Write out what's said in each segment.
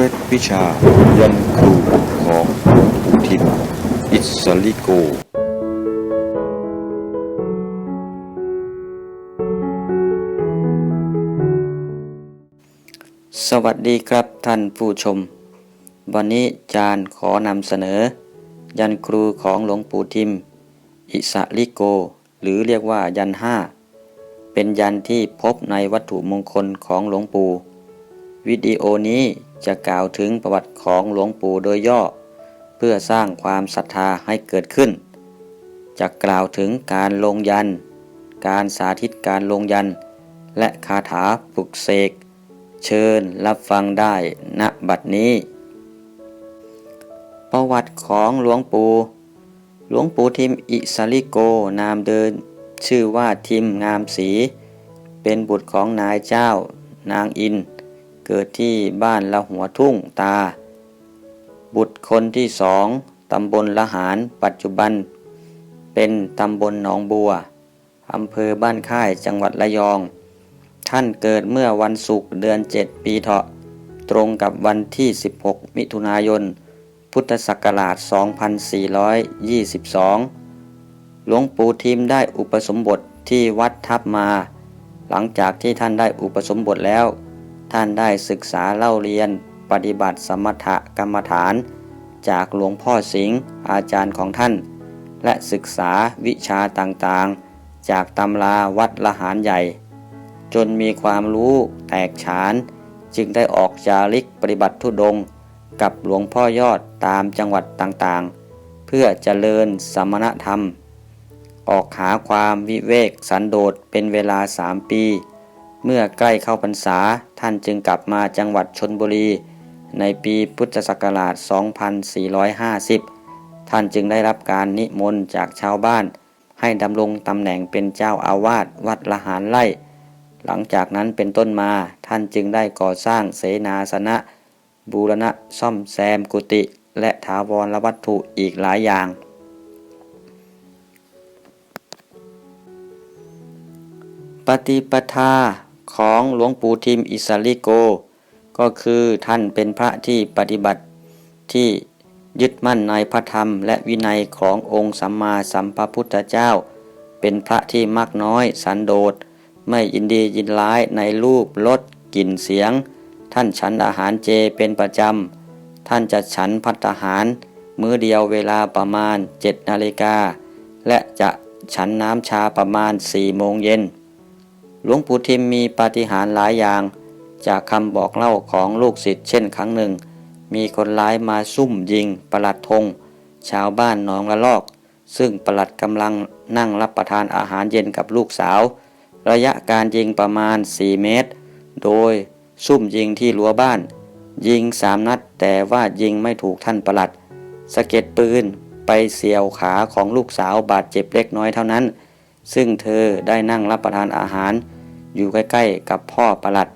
เคล็ดวิชา ยันครูของหลวงปู่ทิมอิสลิโก สวัสดีครับท่านผู้ชม วันนี้อาจารย์ขอนำเสนอ ยันครูของหลวงปู่ทิม อิสลิโก หรือเรียกว่ายันห้า เป็นยันที่พบในวัตถุมงคลของหลวงปู่ วิดีโอนี้จะกล่าวถึงประวัติของหลวงปู่โดยย่อ เพื่อสร้างความศรัทธาให้เกิดขึ้น จะกล่าวถึงการลงยัน การสาธิตการลงยัน และคาถาปลุกเสก เชิญรับฟังได้ณบัดนี้ ประวัติของหลวงปู่หลวงปู่ทิมอิสาลิโกนามเดิน ชื่อว่าทิมงามศรีเป็นบุตรของนายเจ้านางอิน เกิดที่บ้านละหัวทุ่งตา บุตรคนที่สองตำบลละหารปัจจุบัน เป็นตำบลหนองบัวอำเภอบ้านค่ายจังหวัดระยอง ท่านเกิดเมื่อวันศุกร์เดือน 7 ปีเถาะ ตรงกับวันที่ 16 มิถุนายน พุทธศักราช 2422 หลวงปู่ทิมได้อุปสมบทที่วัดทับมา หลังจากที่ท่านได้อุปสมบทแล้ว ท่านได้ศึกษาเล่าเรียน ปฏิบัติสมถกรรมฐาน จากหลวงพ่อสิงห์อาจารย์ของท่าน และศึกษาวิชาต่างๆ จากตำราวัดละหารใหญ่ จนมีความรู้แตกฉาน จึงได้ออกจาริกปฏิบัติทุดงค์กับหลวงพ่อยอดตามจังหวัดต่างๆ เพื่อเจริญสมณธรรม ออกหาความวิเวกสันโดษเป็นเวลาสามปี เมื่อใกล้เข้าพรรษา ท่านจึงกลับมาจังหวัดชนบุรี ในปีพุทธศักราช 2450 ท่านจึงได้รับการนิมนต์จากชาวบ้าน ให้ดำรงตำแหน่งเป็นเจ้าอาวาสวัดละหารไร่ หลังจากนั้นเป็นต้นมาท่านจึงได้ก่อสร้างเสนาสนะ บูรณะซ่อมแซมกุฏิและถาวรวัตถุอีกหลายอย่าง ปฏิปทา ของหลวงปู่ทิมอิสาลิโก ก็คือท่านเป็นพระที่ปฏิบัติที่ยึดมั่นในพระธรรมและวินัยขององค์สัมมาสัมพุทธเจ้า เป็นพระที่มากน้อยสันโดษ ไม่ยินดียินร้ายในรูปรสกลิ่นเสียง ท่านฉันอาหารเจเป็นประจำ ท่านจะฉันพัตตาหาร มื้อเดียวเวลาประมาณ7นาฬิกาและจะฉันน้ำชาประมาณ4โมงเย็น หลวงปู่ทิมมีปาฏิหาริย์หลายอย่าง จากคำบอกเล่าของลูกศิษย์เช่นครั้งหนึ่ง มีคนร้ายมาซุ่มยิงประหลัดธงชาวบ้านหนองละลอก ซึ่งประหลัดกำลังนั่งรับประทานอาหารเย็นกับลูกสาว ระยะการยิงประมาณ 4 เมตร โดยซุ่มยิงที่รั้วบ้าน ยิงสามนัดแต่ว่ายิงไม่ถูกท่านประหลัดสะเก็ดปืนไปเสียวขาของลูกสาวบาดเจ็บเล็กน้อยเท่านั้น ซึ่งเธอได้นั่งรับประทานอาหาร อยู่ใกล้ๆกับพ่อประหลัด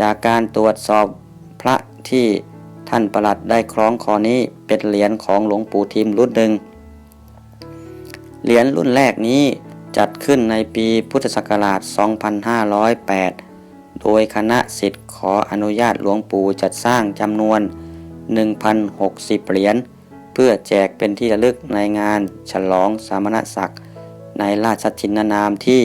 จากการตรวจสอบพระที่ท่านประหลัดได้คล้องคอนี้เป็นเหรียญของหลวงปู่ทิมรุ่นหนึ่ง เหรียญรุ่นแรกนี้จัดขึ้นในปีพุทธศักราช 2508 โดยคณะสิทธิ์ขออนุญาตหลวงปู่จัดสร้างจำนวน 1,060 เหรียญ เพื่อแจกเป็นที่ระลึกในงานฉลองสามณศักดิ์ ในราชชินนามที่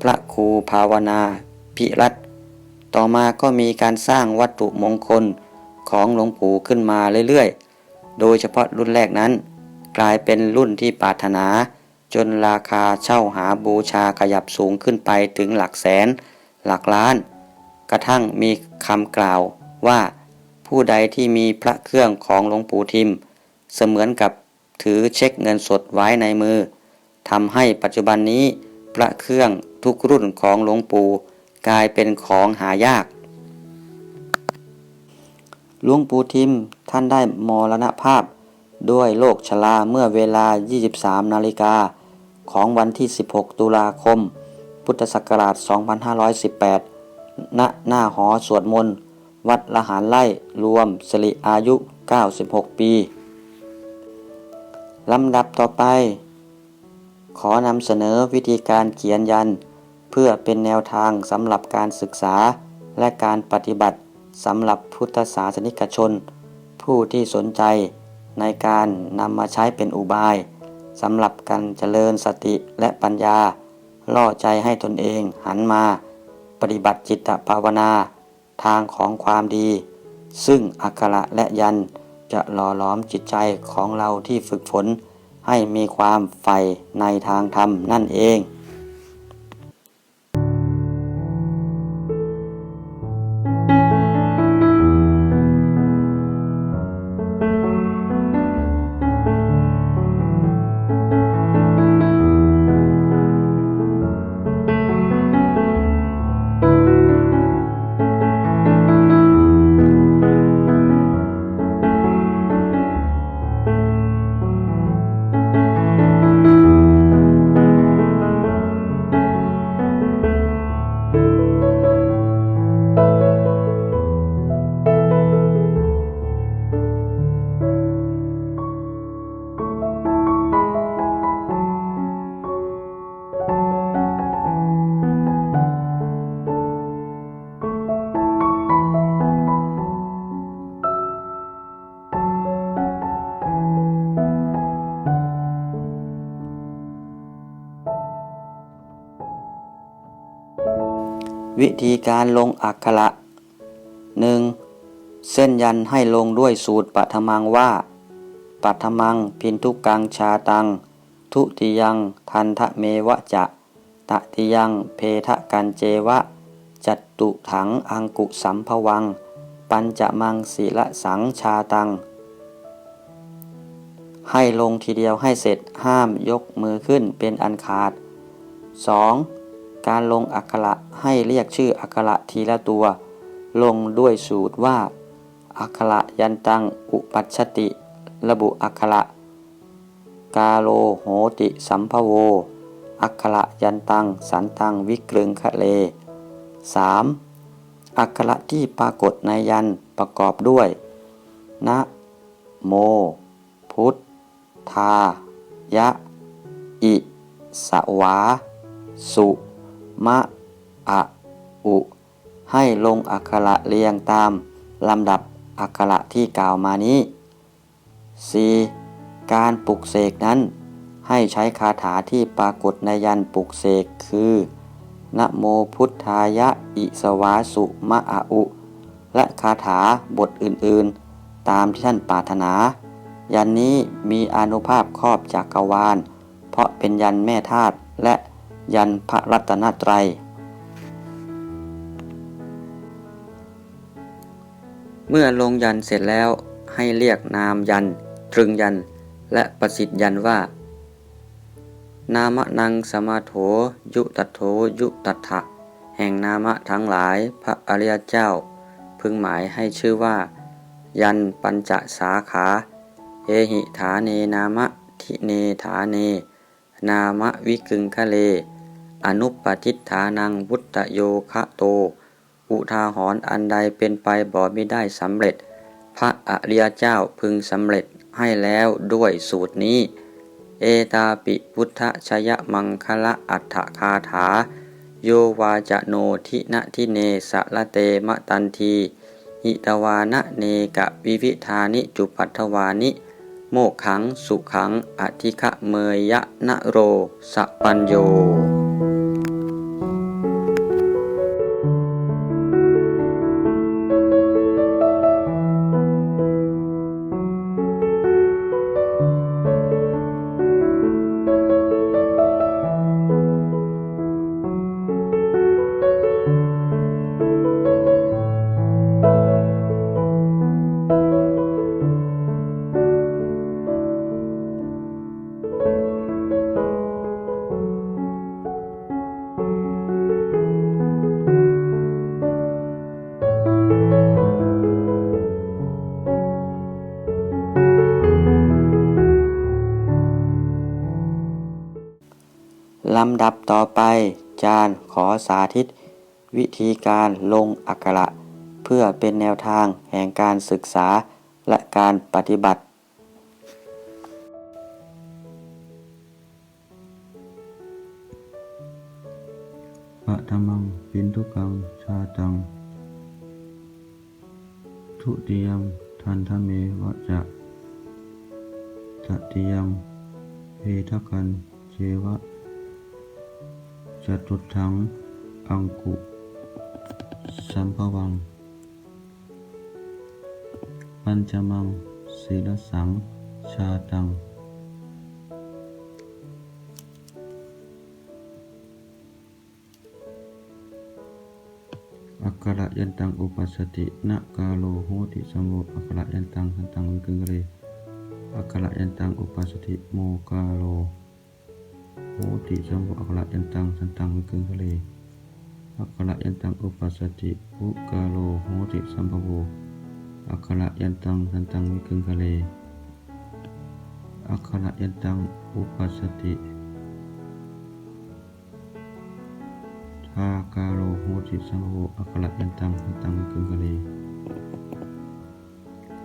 พระครูภาวนาพิรัตน์ต่อมาก็มีการสร้างวัตถุมงคลของหลวงปู่ขึ้นมาเรื่อยๆ โดยเฉพาะรุ่นแรกนั้น กลายเป็นรุ่นที่ปรารถนา จนราคาเช่าหาบูชาขยับสูงขึ้นไปถึงหลักแสน หลักล้าน กระทั่งมีคำกล่าวว่าผู้ใดที่มีพระเครื่องของหลวงปู่ทิม เสมือนกับถือเช็คเงินสดไว้ในมือ ทำให้ปัจจุบันนี้พระเครื่องทุกรุ่นของหลวงปู่กลายเป็นของหายาก หลวงปู่ทิมท่านได้มรณภาพ ด้วยโรคชราเมื่อเวลา 23 นาฬิกาของวันที่ 16 ตุลาคม พุทธศักราช 2518 ณ หน้าหอสวดมนต์ วัดละหารไล่รวมสิริอายุ 96 ปี ลำดับต่อไป ขอนำเสนอวิธีการเขียนยัน เพื่อเป็นแนวทางสำหรับการศึกษาและการปฏิบัติสำหรับพุทธศาสนิกชน ผู้ที่สนใจในการนำมาใช้เป็นอุบายสำหรับการเจริญสติและปัญญา ล่อใจให้ตนเองหันมา ปฏิบัติจิตภาวนา ทางของความดี ซึ่งอักขระและยันจะหล่อหลอมจิตใจของเราที่ฝึกฝน ให้มีความใฝ่ในทางธรรมนั่นเอง วิธีการลงอักขระหนึ่งเส้นยันให้ลงด้วยสูตรปัทมังว่า ปัทมังพินทุกังชาตัง ทุติยังทันทะเมวะจะตติยังเพทะกันเจวะ จัตตุถังอังกุสัมภวัง ปัญจะมังศีละสังชาตัง ให้ลงทีเดียวให้เสร็จห้ามยกมือขึ้นเป็นอันขาด 2. การลงอักขระให้เรียกชื่ออักขระทีละตัว ลงด้วยสูตรว่า อักขระยันตังอุปัชติ ระบุอักขระกาโลโหติสัมภโว อักขระยันตังสันตังวิกลึงคะเล 3. อักขระที่ปรากฏในยันประกอบด้วย นะ โม พุทธายะ อิ สวา สุ มะ อะ อุ ให้ลงอักขระเรียงตามลำดับอักขระที่กล่าวมานี้ 4. การปลุกเสกนั้น ให้ใช้คาถาที่ปรากฏในยันปลุกเสกคือ นะโมพุทธายะอิสวาสุมะอะอุ และคาถาบทอื่นๆ ตามที่ท่านปรารถนา ยันนี้มีอนุภาพครอบจักรวาล เพราะเป็นยันแม่ธาตุและ ยันพระรัตนตรัย เมื่อลงยันเสร็จแล้วให้เรียกนามยัน ตรึงยัน และประสิทธิ์ยันว่า นามะนังสมาโถยุตัโถยุตัทธะแห่งนามะทั้งหลายพระอริยเจ้า พึงหมายให้ชื่อว่า ยันปัญจสาขาเอหิฐาเนนามะทิเนฐาเน นามะวิกึงคะเล อนุปปิทฐานังวุตโยคะโต อุทาหรณ์อันใดเป็นไปบ่ไม่ได้สำเร็จ พระอริยเจ้าพึงสำเร็จให้แล้วด้วยสูตรนี้ เอตาปิพุทธชยมังคละอัฏฐคาถา โยวาจโนทินะทิเนสะละเตมะตันทีหิตวานะเนกะวิวิธานิจุปัทวานิ โมขังสุขังอธิคะเมยยะนะโรสะปัญโย ลำดับต่อไป จารย์ขอสาธิต วิธีการลงอักขระเพื่อเป็นแนวทางแห่งการศึกษาและการปฏิบัติ ปะธรรมังปินทุกัง ชาตัง ทุติยมทันทเมวะจะตติยมเพทกันเจวะ จตุทังอังกุสัมภวัง ปัญจมังศีลสัง ชาตัง อักระยันตังอุปัสสตินะกาโลโหติสมโมอักระยันตังสันตังวิกึงกะเรอักระยันตังอุปัสสติโมกาโล โหติสมโมอักขระยันตังสันตังวิกึงกะเรอักขระยันตังอุปัสสติอุกาโลโหติสัมภโวอักขระยันตังสันตังวิกึงกะเรอักขระยันตังอุปัสสติทากาโลโหติสังโฆอัคขระยันตังหันตังวิกึงกะเล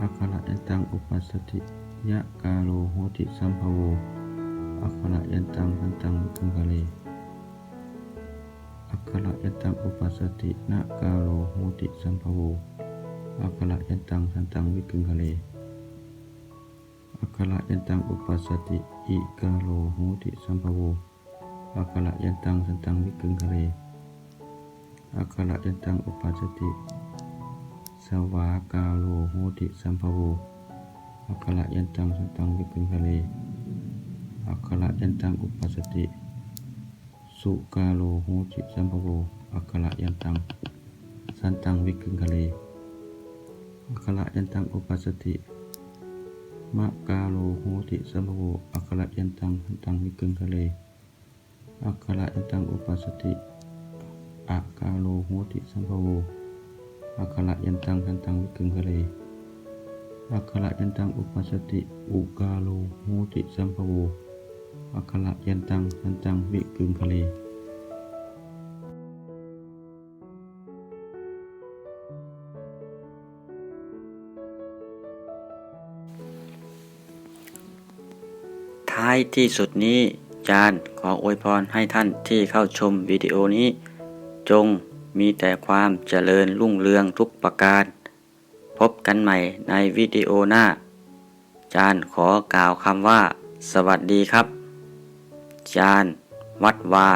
อัคขระยันตังอุปัสสติยะกาโลโหติสัมภโว อัคขระยันตังหันตังกึงกะเลอัคขระยันตังอุปัสสตินะกาโลโหติสัมภโวอัคขระยันตังหันตังวิกึงกะเลอัคขระยันตังอุปัสสติอิกาโลโหติสัมภโวอัคขระยันตังสันตังวิกึงกะเลอัคขระยันตังอุปัสสติสวากาโลโหติสัมภโวอัคขระยันตังสันตังวิกึงคะเล อัคขระยันตังอุปัสสติ สุกาโลโหติสัมภโวอัคขระยันตัง สันตังวิกึงคะเลอัคขระยันตังอุปัสสติมะกาโลโหติสัมภโวอัคขระยันตังสันตังวิกึงคะเลอัคขระยันตังอุปัสสติอากาโลโหติสัมภโวอัคขระยันตังทันตังวิกึงคะเลอัคขระยันตังอุปัสสติ อุกาโลโหติสัมภโว อัคระยันตังทันตังวิกึงคะเลท้ายที่สุดนี้จารย์ขออวยพรให้ท่านที่เข้าชมวิดีโอนี้ จงมีแต่ความเจริญรุ่งเรืองทุกประการ พบกันใหม่ในวิดีโอหน้า จารย์ขอกล่าวคำว่า สวัสดีครับ จารย์ วัดวา